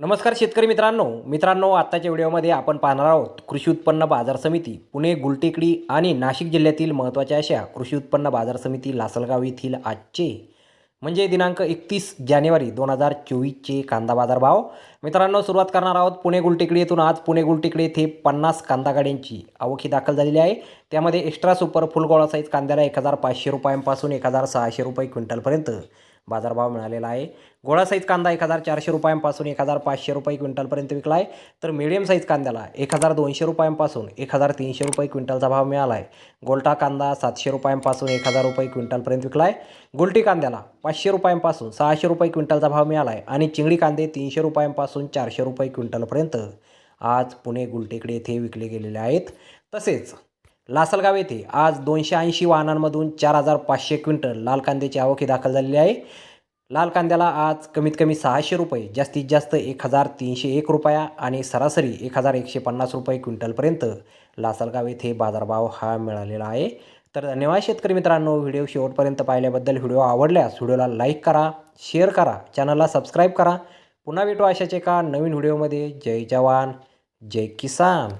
नमस्कार शेतकरी मित्रांनो. मित्रांनो आत्ताच्या व्हिडिओमध्ये आपण पाहणार आहोत कृषी उत्पन्न बाजार समिती पुणे गुलटेकडी आणि नाशिक जिल्ह्यातील महत्त्वाच्या अशा कृषी उत्पन्न बाजार समिती लासलगाव येथील आजचे म्हणजे दिनांक एकतीस जानेवारी दोन हजार चोवीसचे कांदा बाजार भाव मित्रांनो सुरुवात करणार आहोत पुणे गुलटेकडी येथून. आज पुणे गुलटेकडी येथे पन्नास कांदा गाड्यांची आवकी दाखल झालेली आहे. त्यामध्ये एक्स्ट्रा सुपर फुल गोळा साईज कांद्याला एक हजार पाचशे रुपयांपासून एक हजार सहाशे रुपये क्विंटलपर्यंत. बाजारभाव मिळालेला आहे. गोळा साईज कांदा एक हजार चारशे रुपयांपासून एक हजार पाचशे रुपये क्विंटलपर्यंत विकला आहे तर मिडियम साईज कांद्याला एक हजार दोनशे रुपयांपासून एक हजार तीनशे रुपये क्विंटलचा भाव मिळाला आहे गोल्टा कांदा सातशे रुपयांपासून एक हजार रुपये क्विंटलपर्यंत विकला आहे गुलटी कांद्याला पाचशे रुपयांपासून सहाशे रुपये क्विंटलचा भाव मिळाला आहे आणि चिंगडी कांदे तीनशे रुपयांपासून चारशे रुपये क्विंटलपर्यंत आज पुणे गुलटेकडे येथे विकले गेलेले आहेत. तसेच लासलगाव येथे आज दोनशे ऐंशी वाहनांमधून चार हजार पाचशे क्विंटल लाल कांद्याची आवकी दाखल झालेली आहे. लाल कांद्याला आज कमीत कमी सहाशे रुपये जास्तीत जास्त एक हजार तीनशे एक रुपया आणि सरासरी एक हजार एकशे पन्नास रुपये क्विंटलपर्यंत लासलगाव येथे बाजारभाव हा मिळालेला आहे. तर धन्यवाद शेतकरी मित्रांनो व्हिडिओ शेवटपर्यंत पाहिल्याबद्दल व्हिडिओ आवडल्यास व्हिडिओला लाईक करा शेअर करा चॅनलला सबस्क्राईब करा. पुन्हा भेटू अशाच एका नवीन व्हिडिओमध्ये. जय जवान जय किसान.